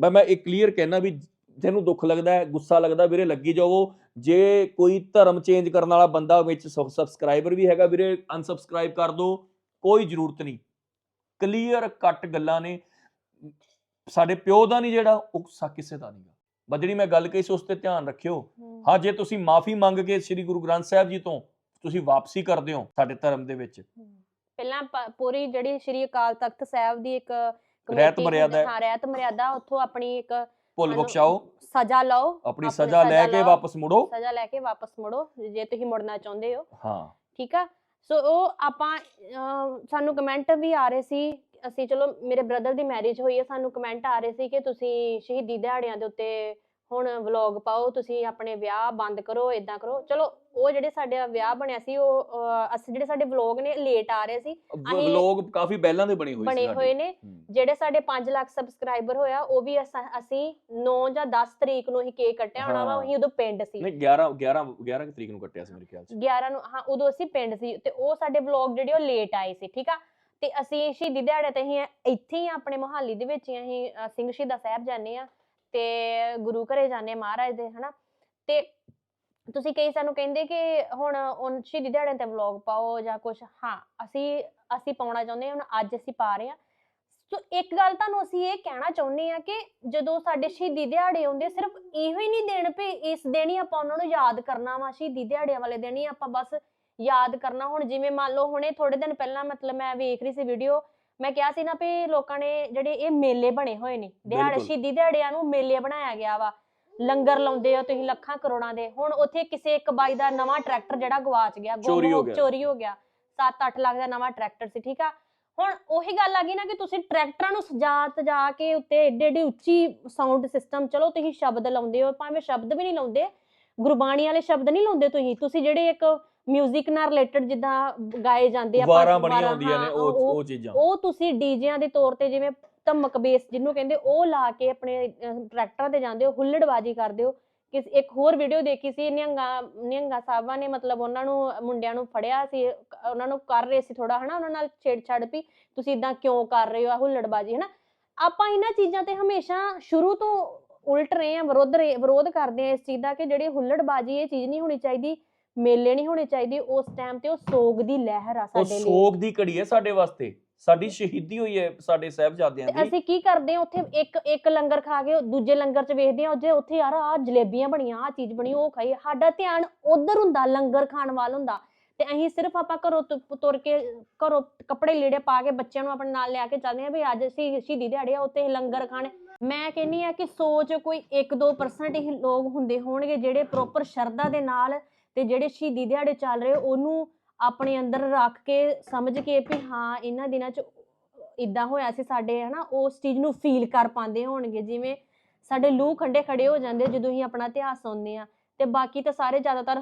ਮੈਂ ਮੈਂ ਇਹ ਕਲੀਅਰ ਕਹਿਣਾ ਵੀ ਜਿਹਨੂੰ ਦੁੱਖ ਲੱਗਦਾ ਹੈ ਗੁੱਸਾ ਲੱਗਦਾ ਵੀਰੇ ਲੱਗੀ ਜਾਵੋ ਜੇ ਕੋਈ ਧਰਮ ਚੇਂਜ ਕਰਨ ਵਾਲਾ ਬੰਦਾ ਵਿੱਚ ਸਬਸਕ੍ਰਾਈਬਰ ਵੀ ਹੈਗਾ ਵੀਰੇ ਅਨਸਬਸਕ੍ਰਾਈਬ ਕਰ ਦਿਓ ਕੋਈ ਜ਼ਰੂਰਤ ਨਹੀਂ। ਕਲੀਅਰ ਕੱਟ ਗੱਲਾਂ ਨੇ। ਸਾਡੇ ਪਿਓ ਦਾ ਨਹੀਂ ਜਿਹੜਾ ਉਹ ਸਾ ਕਿਸੇ ਦਾ ਨਹੀਂਗਾ। ਬਸ ਜਿਹੜੀ ਮੈਂ ਗੱਲ ਕਹੀ ਸੀ ਉਸ ਤੇ ਧਿਆਨ ਰੱਖਿਓ। ਹਾਂ। ਜੇ ਤੁਸੀਂ ਮਾਫੀ ਮੰਗ ਕੇ ਸ੍ਰੀ ਗੁਰੂ ਗ੍ਰੰਥ ਸਾਹਿਬ ਜੀ ਤੋਂ ਤੁਸੀਂ ਵਾਪਸੀ ਕਰਦੇ ਹੋ ਸਾਡੇ ਧਰਮ ਦੇ ਵਿੱਚ। ਪਹਿਲਾਂ ਪੂਰੀ ਜਿਹੜੀ ਸ਼੍ਰੀ ਅਕਾਲ ਤਖਤ ਸਾਹਿਬ ਦੀ ਇੱਕ ਰਹਿਤ ਮਰਿਆਦਾ ਹੈ। ਰਹਿਤ ਮਰਿਆਦਾ ਉੱਥੋਂ ਆਪਣੀ ਇੱਕ ਭੁੱਲ ਬਖਸ਼ਾਓ। ਸਜ਼ਾ ਲਓ ਆਪਣੀ ਸਜ਼ਾ ਲੈ ਕੇ। ਵਾਪਸ ਮੁੜੋ। ਸਜ਼ਾ ਲੈ ਕੇ ਵਾਪਸ ਮੁੜੋ ਜੇ ਤੁਸੀਂ ਮੁੜਨਾ ਚਾਹੁੰਦੇ ਹੋ। ਹਾਂ। ਠੀਕ ਆ? ਸੋ ਉਹ ਆਪਾਂ ਸਾਨੂੰ ਕਮੈਂਟ ਵੀ ਆ ਰਹੇ ਸੀ। ਅਸੀਂ ਚਲੋ ਮੇਰੇ ਬ੍ਰਦਰ ਦੀ ਮੈਰਿਜ ਹੋਈ ਹੈ ਸਾਨੂੰ ਕਮੈਂਟ ਆ ਰਹੇ ਸੀ ਕਿ ਤੁਸੀਂ ਸ਼ਹੀਦੀ ਦਿਹਾੜਿਆਂ ਦੇ ਉੱਤੇ ਹੁਣ ਵਲੌਗ ਪਾਓ ਤੁਸੀਂ ਆਪਣੇ ਵਿਆਹ ਬੰਦ ਕਰੋ ਇਦਾਂ ਕਰੋ ਚਲੋ ਉਹ ਜਿਹੜੇ ਸਾਡੇ ਵਿਆਹ ਬਣਿਆ ਸੀ ਉਹ ਅਹ, ਅਸੀਂ ਜਿਹੜੇ ਸਾਡੇ ਵਲੌਗ ਨੇ ਲੇਟ ਆ ਰਹੇ ਸੀ ਅਸੀਂ- ਲੋਕ ਕਾਫੀ ਪਹਿਲਾਂ ਦੇ ਬਣੇ ਹੋਏ ਸੀ ਬਣੇ ਸਾਡੇ। ਹੋਏ ਨੇ ਹੂੰ। ਜਿਹੜੇ ਸਾਡੇ 5 ਲੱਖ ਸਬਸਕ੍ਰਾਈਬਰ ਹੋਇਆ ਉਹ ਵੀ ਅਸਾਂ- ਅਸੀਂ 9 ਜਾਂ 10 ਤਰੀਕ ਨੂੰ ਹੀ ਕੇਕ ਕੱਟਿਆ ਹੋਣਾ ਵਾ ਹਾਂ। ਅਸੀਂ ਉਦੋਂ ਪਿੰਡ ਸੀ ਨਹੀਂ 11 11 11 ਕੁ ਤਰੀਕ ਨੂੰ ਕੱਟਿਆ ਸੀ ਮੇਰੇ ਖਿਆਲ ਚ 11 ਨੂੰ ਹਾਂ ਉਦੋਂ ਅਸੀਂ ਪਿੰਡ ਸੀ ਤੇ ਉਹ ਸਾਡੇ ਵਲੌਗ ਜਿਹੜੇ ਉਹ ਲੇਟ ਆਏ ਸੀ ਠੀਕ ਆ ਤੇ ਅਸੀਂ ਸ਼ਹੀਦੀ ਦਿਹਾੜੇ ਤੇ ਅਸੀਂ ਇੱਥੇ ਹੀ ਆ, ਆਪਣੇ ਮੁਹਾਲੀ ਦੇ ਵਿੱਚ ਹੀ ਅਸੀਂ ਅ, ਸਿੰਘ ਸ਼ਹੀਦਾ ਸਾਹਿਬ ਜਾਂਦੇ ਆ ਤੇ ਗੁਰੂ ਘਰੇ ਜਾਂਦੇ ਮਹਾਰਾਜ ਦੇ, ਹਨਾ? ਤੇ ਤੁਸੀਂ ਕਈ ਸਾਨੂੰ ਕਹਿੰਦੇ ਕਿ ਹੁਣ ਉਹ ਸ਼ਹੀਦੀ ਦਿਹਾੜੇ ਤੇ ਵਲੌਗ ਪਾਓ ਜਾਂ ਕੁਝ ਹਾਂ, ਅਸੀਂ ਅਸੀਂ ਪਾਉਣਾ ਚਾਹੁੰਦੇ ਹਾਂ, ਹੁਣ ਅੱਜ ਅਸੀਂ ਪਾ ਰਹੇ ਆ ਸੋ ਇੱਕ ਗੱਲ ਤੁਹਾਨੂੰ ਅਸੀਂ ਇਹ ਕਹਿਣਾ ਚਾਹੁੰਦੇ ਆ ਕਿ ਜਦੋਂ ਸਾਡੇ ਸ਼ਹੀਦੀ ਦਿਹਾੜੇ ਆਉਂਦੇ ਸਿਰਫ ਇਹੋ ਹੀ ਨਹੀਂ ਦੇਣ ਵੀ ਇਸ ਦਿਨ ਹੀ ਆਪਾਂ ਉਹਨਾਂ ਨੂੰ ਯਾਦ ਕਰਨਾ ਵਾ, ਸ਼ਹੀਦੀ ਦਿਹਾੜਿਆਂ ਵਾਲੇ ਦਿਨ ਹੀ ਆਪਾਂ ਬਸ ਯਾਦ ਕਰਨਾ। ਹੁਣ ਜਿਵੇਂ ਮੰਨ ਲਓ, ਹੁਣੇ ਥੋੜੇ ਦਿਨ ਪਹਿਲਾਂ ਮਤਲਬ ਮੈਂ ਵੇਖ ਰਹੀ ਸੀ ਵੀਡੀਓ ਮੈਂ ਕਿਹਾ ਸੀ ਨਾ ਵੀ ਲੋਕਾਂ ਨੇ ਜਿਹੜੇ ਇਹ ਮੇਲੇ ਬਣੇ ਹੋਏ ਨੇ ਦਿਹਾੜੇ ਬਿਲਕੁਲ। ਸ਼ਹੀਦੀ ਦਿਹਾੜਿਆਂ ਨੂੰ ਮੇਲੇ ਬਣਾਇਆ ਗਿਆ ਵਾ। ਲੰਗਰ ਲਾਉਂਦੇ ਆ ਤੁਸੀਂ ਲੱਖਾਂ ਕਰੋੜਾਂ ਦੇ। ਹੁਣ ਉੱਥੇ ਕਿਸੇ ਇੱਕ ਬਾਈ ਦਾ ਨਵਾਂ ਟਰੈਕਟਰ ਜਿਹੜਾ ਗਵਾਚ ਗਿਆ ਗੁੰਮ ਚੋਰੀ ਹੋ ਗਿਆ। ਚੋਰੀ ਹੋ ਗਿਆ। 7-8 ਲੱਖ ਦਾ ਨਵਾਂ ਟਰੈਕਟਰ ਸੀ ਠੀਕ ਆ? ਹੁਣ ਉਹੀ ਗੱਲ ਆ ਗਈ ਨਾ ਕਿ ਤੁਸੀਂ ਟਰੈਕਟਰਾਂ ਨੂੰ ਸਜਾ ਸਜਾ ਕੇ ਉੱਤੇ ਏਡੇ ਏਡੇ ਉੱਚੀ ਸਾਊਂਡ ਸਿਸਟਮ ਚਲੋ ਤੁਸੀਂ ਸ਼ਬਦ ਲਾਉਂਦੇ ਹੋ ਭਾਵੇਂ ਸ਼ਬਦ ਵੀ ਨਹੀਂ ਲਾਉਂਦੇ ਗੁਰਬਾਣੀ ਵਾਲੇ ਸ਼ਬਦ ਨਹੀਂ ਲਾਉਂਦੇ ਤੁਸੀਂ। ਤੁਸੀਂ ਜਿਹੜੇ ਇੱਕ 뮤직 ਨਾਲ ਰਿਲੇਟਡ ਜਿੱਦਾਂ ਗਾਏ ਜਾਂਦੇ ਆ ਵਾਰਾਂ ਬਣੀਆਂ ਹੁੰਦੀਆਂ ਨੇ ਉਹ ਉਹ ਚੀਜ਼ਾਂ। ਉਹ ਤੁਸੀਂ ਡੀਜਿਆਂ ਦੇ ਤੌਰ ਤੇ ਜਿਵੇਂ ਧਮਕ ਬੇਸ ਜਿਹਨੂੰ ਕਹਿੰਦੇ ਉਹ ਲਾ ਕੇ ਆਪਣੇ ਟਰੈਕਟਰਾਂ ਤੇ ਜਾਂਦੇ ਹੋ ਹੁੱਲੜਬਾਜੀ ਕਰਦੇ ਹੋ। ਕਿ ਇੱਕ ਹੋਰ ਵੀਡੀਓ ਦੇਖੀ ਸੀ ਨਿਹੰਗਾ ਨਿਹੰਗਾ ਸਾਹਿਬਾਂ ਨੇ ਮਤਲਬ ਉਹਨਾਂ ਨੂੰ ਮੁੰਡਿਆਂ ਨੂੰ ਫੜਿਆ ਸੀ ਉਹਨਾਂ ਨੂੰ ਕਰ ਰਹੇ ਸੀ ਥੋੜਾ ਹਨਾ ਉਹਨਾਂ ਨਾਲ ਛੇੜਛਾੜ ਵੀ। ਤੁਸੀਂ ਇਦਾਂ ਕਿਉਂ ਕਰ ਰਹੇ ਹੋ ਹੁੱਲੜਬਾਜੀ ਹਨਾ? ਆਪਾਂ ਇਹਨਾਂ ਚੀਜ਼ਾਂ ਤੇ ਹਮੇਸ਼ਾ ਸ਼ੁਰੂ ਤੋਂ ਉਲਟ ਰਹੇ ਆ ਵਿਰੋਧ ਵਿਰੋਧ ਕਰਦੇ ਆ ਇਸ ਚੀਜ਼ ਦਾ ਕਿ ਜਿਹੜੀ ਹੁੱਲੜਬਾਜੀ ਇਹ ਚੀਜ਼ ਨਹੀਂ ਹੋਣੀ ਚਾਹੀਦੀ। ਮੇਲੇ ਨਹੀਂ ਹੋਣੇ ਚਾਹੀਦੇ ਉਸ ਟਾਈਮ ਤੇ ਉਹ ਸੋਗ ਦੀ ਲਹਿਰ ਆ ਉਹ ਸਾਡੇ ਲਈ। ਸੋਗ ਦੀ ਘੜੀ ਹੈ ਸਾਡੇ ਵਾਸਤੇ। ਸਾਡੀ ਸ਼ਹੀਦੀ ਹੋਈ ਹੈ ਸਾਡੇ ਸਾਹਿਬਜ਼ਾਦਿਆਂ ਤੇ ਦੀ। ਅਸੀਂ ਕੀ ਕਰਦੇ ਆ ਉੱਥੇ ਇੱਕ ਇੱਕ ਲੰਗਰ ਖਾ ਕੇ ਦੂਜੇ ਲੰਗਰ 'ਚ ਵੇਖਦੇ ਆ ਜੇ ਉੱਥੇ ਯਾਰ ਆ ਜਲੇਬੀਆਂ ਬਣੀਆਂ ਆ ਚੀਜ਼ ਬਣੀ ਉਹ ਖਾਈ। ਸਾਡਾ ਧਿਆਨ ਉਧਰ ਹੁੰਦਾ ਲੰਗਰ ਖਾਣ ਵੱਲ ਹੁੰਦਾ। ਤੇ ਅਸੀਂ ਸਿਰਫ ਆਪਾਂ ਘਰੋਂ ਤੁ- ਤੁਰ ਕੇ ਘਰੋਂ ਕੱਪੜੇ ਲੀੜੇ ਪਾ ਕੇ ਬੱਚਿਆਂ ਨੂੰ ਆਪਣੇ ਨਾਲ ਲਿਆ ਕੇ ਚੱਲਦੇ ਆ ਵੀ ਅੱਜ ਅਸੀਂ ਸ਼ਹੀਦੀ ਦਿਹਾੜੇ ਆ ਉੱਥੇ ਲੰਗਰ ਖਾਣੇ। ਮੈਂ ਕਹਿੰਨੀ ਆ ਕਿ ਸੋਚ ਕੋਈ 1-2% ਹੀ ਲੋਕ ਹੁੰਦੇ ਹੋਣਗੇ ਜਿਹੜੇ ਪ੍ਰੋਪਰ ਸ਼ਰਧਾ ਦੇ ਨਾਲ ਤੇ ਜਿਹੜੇ ਸ਼ਹੀਦੀ ਦਿਹਾੜੇ ਚੱਲ ਰਹੇ, ਉਹਨੂੰ ਆਪਣੇ ਅੰਦਰ ਰੱਖ ਕੇ ਸਮਝ ਕੇ ਵੀ ਹਾਂ, ਇਹਨਾਂ ਦਿਨਾਂ 'ਚ ਇਦਾਂ ਹੋਇਆ ਸੀ, ਸਾਡੇ ਹਨਾ, ਉਸ ਚੀਜ਼ ਨੂੰ ਫੀਲ ਕਰ ਪਾਉਂਦੇ ਹੋਣਗੇ, ਜਿਵੇਂ ਸਾਡੇ ਲੂ ਖੰਡੇ ਖੜੇ ਹੋ ਜਾਂਦੇ ਜਦੋਂ ਅਸੀਂ ਆਪਣਾ ਇਤਿਹਾਸ ਸੁਣਦੇ ਆ, ਤੇ ਬਾਕੀ ਤਾਂ ਸਾਰੇ ਜ਼ਿਆਦਾਤਰ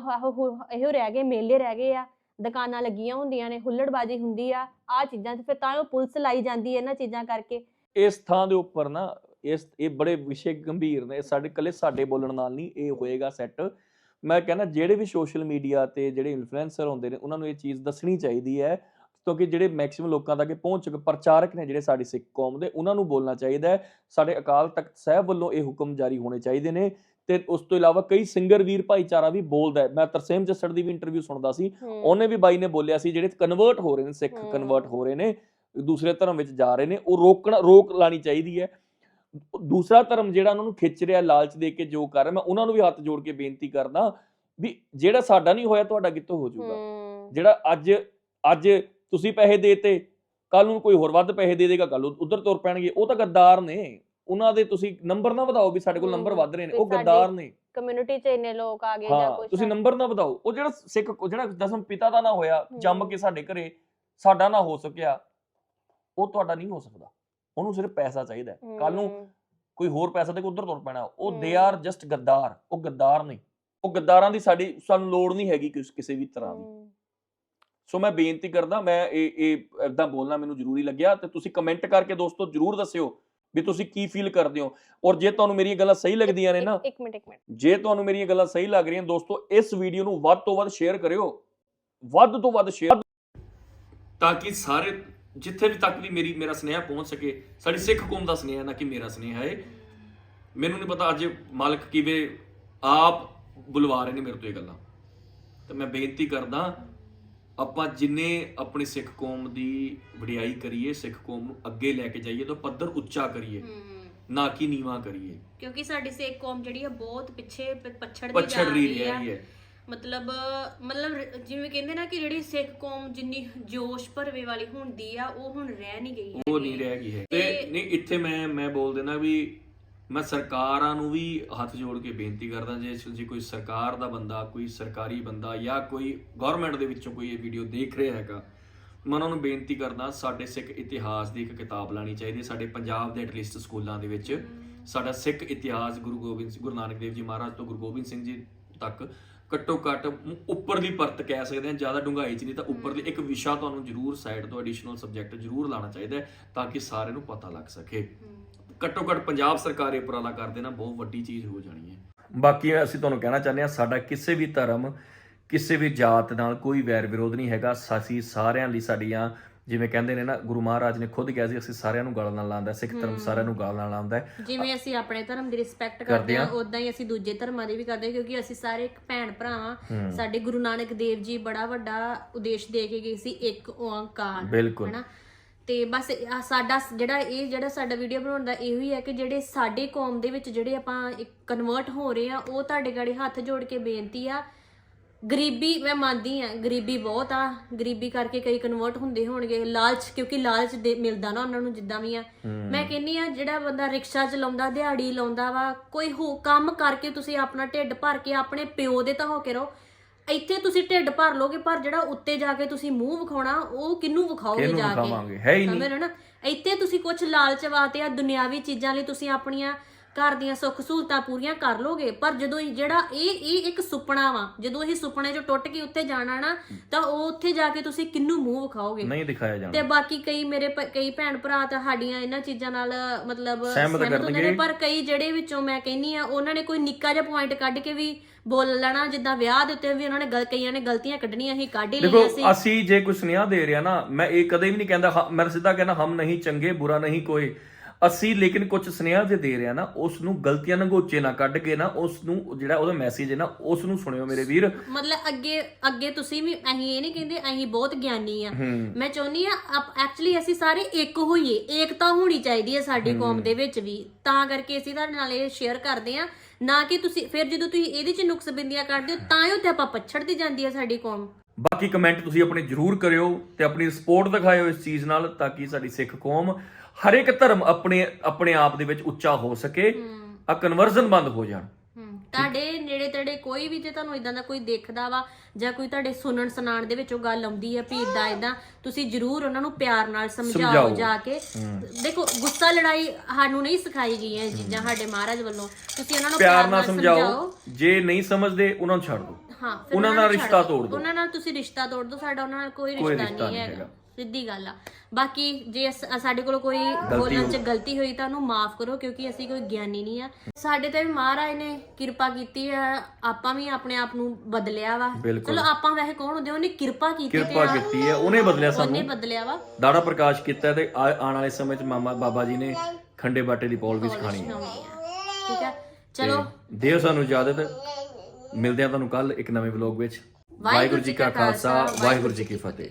ਇਹੋ ਰਹਿ ਗਏ, ਮੇਲੇ ਰਹਿ ਗਏ ਆ, ਦੁਕਾਨਾਂ ਲੱਗੀਆਂ ਹੁੰਦੀਆਂ ਨੇ, ਹੁੱਲੜਬਾਜੀ ਹੁੰਦੀ ਆ ਆ ਚੀਜ਼ਾਂ 'ਚ ਫਿਰ ਤਾਂ ਉਹ ਪੁਲਿਸ ਲਾਈ ਜਾਂਦੀ ਹੈ ਇਹਨਾਂ ਚੀਜ਼ਾਂ ਕਰਕੇ। ਇਸ ਥਾਂ ਦੇ ਉੱਪਰ ਨਾ, ਇਸ, ਇਹ ਬੜੇ ਵਿਸ਼ੇ ਗੰਭੀਰ ਨੇ, ਸਾਡੇ ਕੱਲੇ ਸਾਡੇ ਬੋਲਣ ਨਾਲ ਨਹੀਂ ਇਹ ਹੋਏਗਾ ਸੈੱਟ ਮੈਂ ਕਹਿੰਦਾ ਜਿਹੜੇ ਵੀ ਸੋਸ਼ਲ ਮੀਡੀਆ ਤੇ ਜਿਹੜੇ ਇਨਫਲੂਐਂਸਰ ਹੁੰਦੇ ਨੇ ਉਹਨਾਂ ਨੂੰ ਇਹ ਚੀਜ਼ ਦੱਸਣੀ ਚਾਹੀਦੀ ਹੈ ਕਿਉਂਕਿ ਜਿਹੜੇ ਮੈਕਸਿਮਮ ਲੋਕਾਂ ਤੱਕ ਪਹੁੰਚ ਚੁੱਕੇ ਪ੍ਰਚਾਰਕ ਨੇ ਜਿਹੜੇ ਸਾਡੀ ਸਿੱਖ ਕੌਮ ਦੇ ਉਹਨਾਂ ਨੂੰ ਬੋਲਣਾ ਚਾਹੀਦਾ ਹੈ। ਸਾਡੇ ਅਕਾਲ ਤਖਤ ਸਾਹਿਬ ਵੱਲੋਂ ਇਹ ਹੁਕਮ ਜਾਰੀ ਹੋਣੇ ਚਾਹੀਦੇ ਨੇ ਤੇ ਉਸ ਤੋਂ ਇਲਾਵਾ ਕਈ ਸਿੰਗਰ ਵੀਰ ਭਾਈਚਾਰਾ ਵੀ ਬੋਲਦਾ ਹੈ। ਮੈਂ ਤਰਸੇਮ ਜੱਸੜ ਦੀ ਵੀ ਇੰਟਰਵਿਊ ਸੁਣਦਾ ਸੀ। ਉਹਨੇ ਵੀ ਬਾਈ ਨੇ ਬੋਲਿਆ ਸੀ ਜਿਹੜੇ ਕਨਵਰਟ ਹੋ ਰਹੇ ਨੇ ਸਿੱਖ। ਕਨਵਰਟ ਹੋ ਰਹੇ ਨੇ ਦੂਸਰੇ ਧਰਮ ਵਿੱਚ ਜਾ ਰਹੇ ਨੇ ਉਹ ਰੋਕਣਾ ਰੋਕ ਲਾਣੀ ਚਾਹੀਦੀ ਹੈ। ਦੂਸਰਾ ਧਰਮ ਜਿਹੜਾ ਉਹਨਾਂ ਨੂੰ ਖਿੱਚ ਰਿਹਾ ਲਾਲਚ ਦੇ ਕੇ ਜੋ ਕਰ ਰਿਹਾ ਮੈਂ ਉਹਨਾਂ ਨੂੰ ਵੀ ਹੱਥ ਜੋੜ ਕੇ ਬੇਨਤੀ ਕਰਦਾ ਵੀ ਜਿਹੜਾ ਸਾਡਾ ਨਹੀਂ ਹੋਇਆ ਤੁਹਾਡਾ ਕਿੱਥੋਂ ਹੋ ਜਾਊਗਾ? ਜਿਹੜਾ ਅੱਜ ਅੱਜ ਤੁਸੀਂ ਪੈਸੇ ਦੇਤੇ ਕੱਲ ਨੂੰ ਕੋਈ ਹੋਰ ਵੱਧ ਪੈਸੇ ਦੇ ਦੇਗਾ ਕੱਲ ਉਧਰ ਤੁਰ ਪੈਣਗੇ ਉਹ ਤਾਂ ਗੱਦਾਰ ਨੇ। ਉਹਨਾਂ ਦੇ ਤੁਸੀਂ ਨੰਬਰ ਨਾ ਵਧਾਓ ਵੀ ਸਾਡੇ ਕੋਲ ਨੰਬਰ ਵੱਧ ਰਹੇ ਨੇ ਉਹ ਗੱਦਾਰ ਨੇ। ਕਮਿਊਨਿਟੀ 'ਚ ਇੰਨੇ ਲੋਕ ਆ ਗਏ ਜਾਂ ਕੁਝ ਤੁਸੀਂ ਨੰਬਰ ਨਾ ਵਧਾਓ ਉਹ ਜਿਹੜਾ ਸਿੱਖ ਜਿਹੜਾ ਦਸਮ ਪਿਤਾ ਦਾ ਨਾ ਹੋਇਆ ਜੰਮ। ਕੇ ਸਾਡੇ ਘਰੇ ਸਾਡਾ ਨਾ ਹੋ ਸਕਿਆ ਉਹ ਤੁਹਾਡਾ ਨਹੀਂ ਹੋ ਸਕਦਾ। ਉਹਨੂੰ ਸਿਰਫ ਪੈਸਾ ਚਾਹੀਦਾ ਕੱਲ ਨੂੰ ਕੋਈ ਹੋਰ ਪੈਸਾ ਦੇ ਕੇ ਉਧਰ ਤੁਰ ਪੈਣਾ ਉਹ ਦੇ। ਆਰ ਜਸਟ ਗੱਦਾਰ ਉਹ ਗੱਦਾਰ ਨਹੀਂ। ਉਹ ਗੱਦਾਰਾਂ ਦੀ ਸਾਡੀ ਸਾਨੂੰ ਲੋੜ ਨਹੀਂ ਹੈਗੀ ਕਿਸ- ਕਿਸੇ ਵੀ ਤਰ੍ਹਾਂ ਦੀ। ਸੋ ਮੈਂ ਬੇਨਤੀ ਕਰਦਾ ਮੈਂ ਇਹ ਇਹ ਇਦਾਂ ਬੋਲਣਾ ਮੈਨੂੰ ਜ਼ਰੂਰੀ ਲੱਗਿਆ ਤੇ ਤੁਸੀਂ ਕਮੈਂਟ ਕਰਕੇ ਦੋਸਤੋ ਜਰੂਰ ਦੱਸਿਓ ਵੀ ਤੁਸੀਂ ਕੀ ਫੀਲ ਕਰਦੇ ਹੋ। ਔਰ ਜੇ ਤੁਹਾਨੂੰ ਮੇਰੀਆਂ ਗੱਲਾਂ ਸਹੀ ਲੱਗਦੀਆਂ ਨੇ ਨਾ ਇੱਕ ਮਿੰਟ ਇੱਕ ਮਿੰਟ। ਜੇ ਤੁਹਾਨੂੰ ਮੇਰੀਆਂ ਗੱਲਾਂ ਸਹੀ ਲੱਗ ਰਹੀਆਂ ਦੋਸਤੋ ਇਸ ਵੀਡੀਓ ਨੂੰ ਵੱਧ ਤੋਂ ਵੱਧ ਸ਼ੇਅਰ ਕਰਿਓ। ਵੱਧ ਤੋਂ ਵੱਧ ਸ਼ੇਅਰ ਤਾਂ ਕਿ ਸਾਰੇ ਜਿੱਥੇ ਵੀ ਤੱਕ ਵੀ ਮੇਰੀ ਮੇਰਾ ਸੁਨੇਹਾ ਪਹੁੰਚ ਸਕੇ ਸਾਡੀ ਸਿੱਖ ਕੌਮ ਦਾ ਸੁਨੇਹਾ ਨਾ ਕਿ ਮੇਰਾ ਸੁਨੇਹਾ ਹੈ ਮੈਨੂੰ ਨਹੀਂ ਪਤਾ ਅੱਜ ਮਾਲਕ ਕਿਵੇਂ ਆਪ ਬੁਲਵਾ ਰਹੇ ਨੇ ਮੇਰੇ ਤੋਂ ਇਹ ਗੱਲਾਂ। ਤੇ ਮੈਂ ਬੇਨਤੀ ਕਰਦਾ ਆਪਾਂ ਜਿੰਨੇ ਆਪਣੀ ਸਿੱਖ ਕੌਮ ਦੀ ਵਡਿਆਈ ਕਰੀਏ ਸਿੱਖ ਕੌਮ ਨੂੰ ਅੱਗੇ ਲੈ ਕੇ ਜਾਈਏ ਤਾਂ ਪੱਧਰ ਉੱਚਾ ਕਰੀਏ ਨਾ ਕਿ ਨੀਵਾ ਕਰੀਏ। ਕਿਉਂਕਿ ਸਾਡੀ ਸਿੱਖ ਕੌਮ ਜਿਹੜੀ ਆ ਬਹੁਤ ਪਿੱਛੇ ਪਛੜਦੀ ਪਛੜ ਜਾ ਰਹੀ ਹੈ। ਮਤਲਬ ਮਤਲਬ ਜਿਵੇਂ ਕਹਿੰਦੇ ਨਾ ਕਿ ਜਿਹੜੀ ਸਿੱਖ ਕੌਮ ਜਿੰਨੀ ਜੋਸ਼ ਭਰਵੇ ਵਾਲੀ ਹੁੰਦੀ ਆ ਉਹ ਹੁਣ ਰਹਿ ਨਹੀਂ ਗਈ ਉਹ। ਨਹੀਂ ਰਹਿ ਗਈ ਹੈ। ਤੇ ਨਹੀਂ ਇੱਥੇ ਮੈਂ ਮੈਂ ਬੋਲ ਦੇਣਾ ਵੀ ਮੈਂ ਸਰਕਾਰਾਂ ਨੂੰ ਵੀ ਹੱਥ ਜੋੜ ਕੇ ਬੇਨਤੀ ਕਰਦਾ ਜੇ ਜੇ ਕੋਈ ਸਰਕਾਰ ਦਾ ਬੰਦਾ ਕੋਈ ਸਰਕਾਰੀ ਬੰਦਾ ਜਾਂ ਕੋਈ ਗਵਰਨਮੈਂਟ ਦੇ ਵਿੱਚੋਂ ਕੋਈ ਇਹ ਵੀਡੀਓ ਦੇਖ ਰਿਹਾ ਹੈਗਾ ਮੈਂ ਉਹਨਾਂ ਨੂੰ ਬੇਨਤੀ ਕਰਦਾ ਸਾਡੇ ਸਿੱਖ ਇਤਿਹਾਸ ਦੀ ਇੱਕ ਕਿਤਾਬ ਲਾਣੀ ਚਾਹੀਦੀ ਹੈ ਸਾਡੇ ਪੰਜਾਬ ਦੇ ਐਟਲੀਸਟ ਸਕੂਲਾਂ ਦੇ ਵਿੱਚ। ਸਾਡਾ ਸਿੱਖ ਇਤਿਹਾਸ ਗੁਰੂ ਗੋਬਿੰਦ ਸਿੰਘ ਗੁਰੂ ਨਾਨਕ ਦੇਵ ਜੀ ਮਹਾਰਾਜ ਤੋਂ ਗੁਰੂ ਗੋਬਿੰਦ ਸਿੰਘ ਜੀ ਤੱਕ ਘੱਟੋ ਘੱਟ ਉੱਪਰਲੀ ਪਰਤ ਕਹਿ ਸਕਦੇ ਹਾਂ, ਜ਼ਿਆਦਾ ਡੂੰਘਾਈ ਚ ਨਹੀਂ ਤਾਂ ਉੱਪਰਲੀ ਇੱਕ ਵਿਸ਼ਾ ਤੁਹਾਨੂੰ ਜ਼ਰੂਰ ਸਾਈਡ ਤੋਂ ਐਡੀਸ਼ਨਲ ਸਬਜੈਕਟ ਜ਼ਰੂਰ ਲਾਣਾ ਚਾਹੀਦਾ ਹੈ ਤਾਂ ਕਿ ਸਾਰਿਆਂ ਨੂੰ ਪਤਾ ਲੱਗ ਸਕੇ। ਘੱਟੋ ਘੱਟ ਪੰਜਾਬ ਸਰਕਾਰ ਇਹ ਉਪਰਾਲਾ ਕਰਦੇ ਨਾ ਬਹੁਤ ਵੱਡੀ ਚੀਜ਼ ਹੋ ਜਾਣੀ ਹੈ। ਬਾਕੀ ਅਸੀਂ ਤੁਹਾਨੂੰ ਕਹਿਣਾ ਚਾਹੁੰਦੇ ਹਾਂ, ਸਾਡਾ ਕਿਸੇ ਵੀ ਧਰਮ, ਕਿਸੇ ਵੀ ਜਾਤ ਨਾਲ ਕੋਈ ਵੈਰ ਵਿਰੋਧ ਨਹੀਂ ਹੈਗਾ। ਅਸੀਂ ਸਾਰਿਆਂ ਲਈ ਸਾਡੀਆਂ ਜਿਵੇਂ ਕਹਿੰਦੇ ਨੇ ਨਾ ਗੁਰੂ ਮਹਾਰਾਜ ਨੇ ਖੁਦ ਕਿਹਾ ਸੀ ਅਸੀਂ ਸਾਰਿਆਂ ਨੂੰ ਗਲ ਨਾਲ ਲਾਉਂਦਾ ਸਿੱਖ ਧਰਮ ਸਾਰਿਆਂ ਨੂੰ ਗਲ ਨਾਲ ਲਾਉਂਦਾ ਹੈ। ਜਿਵੇਂ ਅਸੀਂ ਆਪਣੇ ਧਰਮ ਦੀ ਰਿਸਪੈਕਟ ਕਰਦੇ ਹਾਂ। ਉਦਾਂ ਹੀ ਅਸੀਂ ਦੂਜੇ ਧਰਮਾਂ ਦੀ ਵੀ ਕਰਦੇ ਹਾਂ ਕਿਉਂਕਿ ਅਸੀਂ ਸਾਰੇ ਇੱਕ ਭੈਣ ਭਰਾ ਹਾਂ। ਹੂੰ। ਸਾਡੇ ਗੁਰੂ ਨਾਨਕ ਦੇਵ ਜੀ ਬੜਾ ਵੱਡਾ ਉਦੇਸ਼ ਦੇ ਕੇ ਗਏ ਸੀ ਇੱਕ ਓੰਕਾਰ ਬਿਲਕੁਲ। ਹਨਾ? ਤੇ ਬਸ ਆਹ ਸਾਡਾ ਸ- ਜਿਹੜਾ ਇਹ ਜਿਹੜਾ ਸਾਡਾ ਵੀਡੀਓ ਬਣਾਉਣ ਦਾ ਇਹੋ ਹੀ ਹੈ ਕਿ ਜਿਹੜੇ ਸਾਡੇ ਕੌਮ ਦੇ ਵਿੱਚ ਜਿਹੜੇ ਆਪਾਂ ਕਨਵਰਟ ਹੋ ਰਹੇ ਆ ਉਹ ਤੁਹਾਡੇ ਗਾੜੀ ਹੱਥ ਜੋੜ ਕੇ ਬੇਨਤੀ ਆ ਗਰੀਬੀ ਮੈਂ ਮੰਨਦੀ ਆ ਗਰੀਬੀ ਬਹੁਤ ਆ। ਗਰੀਬੀ ਕਰਕੇ ਕਈ ਕਨਵਰਟ ਹੁੰਦੇ ਹੋਣਗੇ। ਲਾਲਚ ਕਿਉਂਕਿ ਲਾਲਚ ਦੇ ਮਿਲਦਾ ਨਾ ਉਹਨਾਂ ਨੂੰ ਜਿੱਦਾਂ ਵੀ ਆ। ਮੈਂ ਕਹਿੰਨੀ ਆ ਜਿਹੜਾ ਬੰਦਾ ਰਿਕਸ਼ਾ ਚਲਾਉਂਦਾ ਦਿਹਾੜੀ ਲਾਉਂਦਾ ਵਾ ਕੋਈ ਹੋ ਕੰਮ ਕਰਕੇ ਤੁਸੀਂ ਆਪਣਾ ਢਿੱਡ ਭਰ ਕੇ ਆਪਣੇ ਪਿਓ ਦੇ ਤਾਂ ਹੋ ਕੇ ਰਹੋ। ਇੱਥੇ ਤੁਸੀਂ ਢਿੱਡ ਭਰ ਲੋਗੇ ਪਰ ਜਿਹੜਾ ਉੱਤੇ ਜਾ ਕੇ ਤੁਸੀਂ ਮੂੰਹ ਵਿਖਾਉਣਾ ਉਹ ਕਿਹਨੂੰ ਵਿਖਾਓਗੇ ਜਾ ਕੇ? ਵਿਖਾਵਾਂਗੇ? ਹੈ ਹੀ ਨਹੀਂ। ਸਮਝ ਰਹੇ ਹੋ ਨਾ? ਇੱਥੇ ਤੁਸੀਂ ਕੁਝ ਲਾਲਚ ਵਾਸਤੇ ਆ ਦੁਨਿਆਵੀ ਚੀਜ਼ਾਂ ਲਈ ਤੁਸੀਂ ਆਪਣੀਆਂ ਘਰ ਦੀਆਂ ਸੁੱਖ ਸਹੂਲਤਾਂ ਪੂਰੀਆਂ ਕਰ ਲੋਗੇ ਪਰ ਜਦੋਂ ਇਹ ਜਿਹੜਾ ਇਹ ਇਹ ਇੱਕ ਸੁਪਨਾ ਵਾ ਜਦੋਂ ਇਹ ਸੁਪਨੇ ਚੋਂ ਟੁੱਟ ਕੇ ਉੱਤੇ ਜਾਣਾ ਨਾ ਤਾਂ ਉਹ ਉੱਥੇ ਜਾ ਕੇ ਤੁਸੀਂ ਕਿੰਨੂੰ ਮੂੰਹ ਵਿਖਾਓਗੇ? ਨਹੀਂ ਦਿਖਾਇਆ ਤੇ ਜਾਣਾ ਬਾਕੀ ਕਈ ਮੇਰੇ ਕਈ ਭੈਣ ਭਰਾ ਤਾਂ ਸਾਡੀਆਂ ਇਹਨਾਂ ਚੀਜ਼ਾਂ ਨਾਲ ਮਤਲਬ ਸਹਿਮਤ ਹੁੰਦੇ ਕਰਨਗੇ। ਨੇ ਪਰ ਕਈ ਜਿਹੜੇ ਵਿੱਚੋਂ ਮੈਂ ਕਹਿੰਨੀ ਆ ਉਹਨਾਂ ਨੇ ਕੋਈ ਨਿੱਕਾ ਜਿਹਾ ਪੁਆਇੰਟ ਕੱਢ ਕੇ ਵੀ ਬੋਲ ਲੈਣਾ ਜਿੱਦਾਂ ਵਿਆਹ ਦੇ ਉੱਤੇ ਵੀ ਉਹਨਾਂ ਨੇ ਗਲ ਕਈਆਂ ਨੇ ਗਲਤੀਆਂ ਕੱਢਣੀਆਂ ਸੀ ਕੱਢ ਹੀ ਦੇਖੋ ਲਈਆਂ ਸੀ। ਅਸੀਂ ਜੇ ਕੋਈ ਸੁਨੇਹਾ ਦੇ ਰਿਹਾ ਨਾ ਮੈਂ ਇਹ ਕਦੇ ਵੀ ਨਹੀਂ ਕਹਿੰਦਾ ਹ- ਮੈਂ ਸਿੱਧਾ ਕਹਿੰਦਾ ਹਮ ਨਹੀਂ ਚੰਗੇ ਬੁਰਾ ਨਹੀਂ ਕੋਈ। ਅਸੀਂ ਲੇਕਿਨ ਕੁਝ ਸੁਨੇਹਾ ਜੇ ਦੇ ਰਿਹਾ ਨਾ ਉਸ ਨੂੰ ਗਲਤੀਆਂ ਨਗੋਚੇ ਨਾ ਕੱਢ ਕੇ ਨਾ ਉਸ ਨੂੰ ਜਿਹੜਾ ਉਹਦਾ ਮੈਸੇਜ ਹੈ ਨਾ ਉਸ ਨੂੰ ਸੁਣਿਓ ਮੇਰੇ ਵੀਰ। ਮਤਲਬ ਅੱਗੇ ਅੱਗੇ ਤੁਸੀਂ ਵੀ ਅਸੀਂ ਇਹ ਨਹੀਂ ਕਹਿੰਦੇ ਅਸੀਂ ਬਹੁਤ ਗਿਆਨੀ ਆ। ਮੈਂ ਚਾਹੁੰਦੀ ਆ ਐਕਚੁਅਲੀ ਅਸੀਂ ਸਾਰੇ ਇੱਕ ਹੋਈਏ ਏਕਤਾ ਹੋਣੀ ਚਾਹੀਦੀ ਹੈ ਸਾਡੀ ਕੌਮ ਦੇ ਵਿੱਚ ਵੀ। ਤਾਂ ਕਰਕੇ ਅਸੀਂ ਤੁਹਾਡੇ ਨਾਲ ਇਹ ਸ਼ੇਅਰ ਕਰਦੇ ਆ ਨਾ ਕਿ ਤੁਸੀਂ ਫਿਰ ਜਦੋਂ ਤੁਸੀਂ ਇਹਦੇ ਚ ਨੁਕਸ ਬਿੰਦੀਆਂ ਕੱਢਦੇ ਹੋ ਤਾਂ ਹੀ ਉੱਤੇ ਆਪਾਂ ਪਛੜਦੀ ਜਾਂਦੀ ਹੈ ਸਾਡੀ ਕੌਮ। ਬਾਕੀ ਕਮੈਂਟ ਤੁਸੀਂ ਆਪਣੇ ਜਰੂਰ ਕਰਿਓ ਤੇ ਆਪਣੀ ਸਪੋਰਟ ਦਿਖਾਇਓ ਇਸ ਚੀਜ਼ ਨਾਲ ਤਾਂ ਕਿ ਸਾਡੀ ਸਿੱਖ ਕੌਮ ਹਰ ਇੱਕ ਧਰਮ ਆਪਣੇ ਆਪਣੇ ਆਪ ਦੇ ਵਿੱਚ ਉੱਚਾ ਹੋ ਸਕੇ ਹੂੰ। ਆ ਕਨਵਰਜ਼ਨ ਬੰਦ ਹੋ ਜਾਣ। ਤੁਹਾਡੇ ਨੇੜੇ ਤੇੜੇ ਕੋਈ ਵੀ ਜੇ ਤੁਹਾਨੂੰ ਇਦਾਂ ਦਾ ਕੋਈ ਦੇਖਦਾ ਵਾ ਜਾਂ ਕੋਈ ਤੁਹਾਡੇ ਸੁਣਨ ਸੁਣਾਉਣ ਦੇ ਵਿੱਚ ਉਹ ਗੱਲ ਆਉਂਦੀ ਹੈ ਵੀ ਇਦਾਂ ਇਦਾਂ ਤੁਸੀਂ ਜਰੂਰ ਉਹਨਾਂ ਨੂੰ ਪਿਆਰ ਨਾਲ ਸਮਝਾਓ। ਜਾ ਕੇ। ਦੇਖੋ ਗੁੱਸਾ ਲੜਾਈ ਸਾਨੂੰ ਨਹੀਂ ਸਿਖਾਈ ਗਈਆਂ ਇਹ ਚੀਜ਼ਾਂ ਸਾਡੇ ਮਹਾਰਾਜ ਵੱਲੋਂ। ਤੁਸੀਂ ਉਹਨਾਂ ਨੂੰ ਪਿਆਰ ਨਾਲ ਸਮਝਾਓ। ਜੇ ਨਹੀਂ ਸਮਝਦੇ ਉਹਨਾਂ ਨੂੰ ਛੱਡ ਦਿਓ। ਹਾਂ ਉਹਨਾਂ ਨਾਲ ਰਿਸ਼ਤਾ ਤੋੜ ਦਿਓ। ਉਹਨਾਂ ਨਾਲ ਤੁਸੀਂ ਰਿਸ਼ਤਾ ਤੋੜ ਦਿਓ ਸਾਡਾ ਉਹਨਾਂ ਨਾਲ ਕੋਈ ਰਿਸ਼ਤਾ ਨਹੀਂ ਹੈਗਾ। ਸਿੱਧੀ ਗੱਲ ਆ। ਬਾਕੀ ਜੇ ਅਸ- ਸਾਡੇ ਕੋਲ ਕੋਈ ਬੋਲਣ 'ਚ ਗਲਤੀ ਹੋਈ ਤਾਂ ਉਹਨੂੰ ਮਾਫ ਕਰੋ ਕਿਉਂਕਿ ਅਸੀਂ ਕੋਈ ਗਿਆਨੀ ਨਹੀਂ ਆ। ਸਾਡੇ ਤੇ ਵੀ ਮਹਾਰਾਜ ਨੇ ਕਿਰਪਾ ਕੀਤੀ ਆ। ਆਪਾਂ ਵੀ ਆਪਣੇ ਆਪ ਨੂੰ ਬਦਲਿਆ ਵਾ। ਬਿਲਕੁਲ। ਚਲੋ ਆਪਾਂ ਵੈਸੇ ਕੌਣ ਹੁੰਦੇ ਉਹਨੇ ਕਿਰਪਾ ਕੀਤੀ ਤੇ ਕਿਰਪਾ ਆ, ਕੀਤੀ ਹੈ ਉਹਨੇ ਬਦਲਿਆ ਉਹਨੇ ਸਾਨੂੰ ਬਦਲਿਆ ਵਾ। ਦਾੜਾ ਪ੍ਰਕਾਸ਼ ਕੀਤਾ ਤੇ ਆ- ਆਉਣ ਵਾਲੇ ਸਮੇਂ 'ਚ ਮਾਮਾ ਬਾਬਾ ਜੀ ਨੇ ਖੰਡੇ ਬਾਟੇ ਦੀ ਪੌਲ ਵੀ ਸਿਖਾਣੀ ਹੈ ਆ। ਠੀਕ ਹੈ ਚਲੋ। ਦਿਓ ਸਾਨੂੰ ਇਜਾਜ਼ਤ। ਮਿਲਦੇ ਆ ਤੁਹਾਨੂੰ ਕੱਲ ਇੱਕ ਨਵੇਂ ਵਲੌਗ ਵਿੱਚ। ਵਾਹਿਗੁਰੂ ਜੀ ਕਾ ਖਾਲਸਾ। ਵਾਹਿਗੁਰੂ ਜੀ ਕੀ ਫਤਿਹ।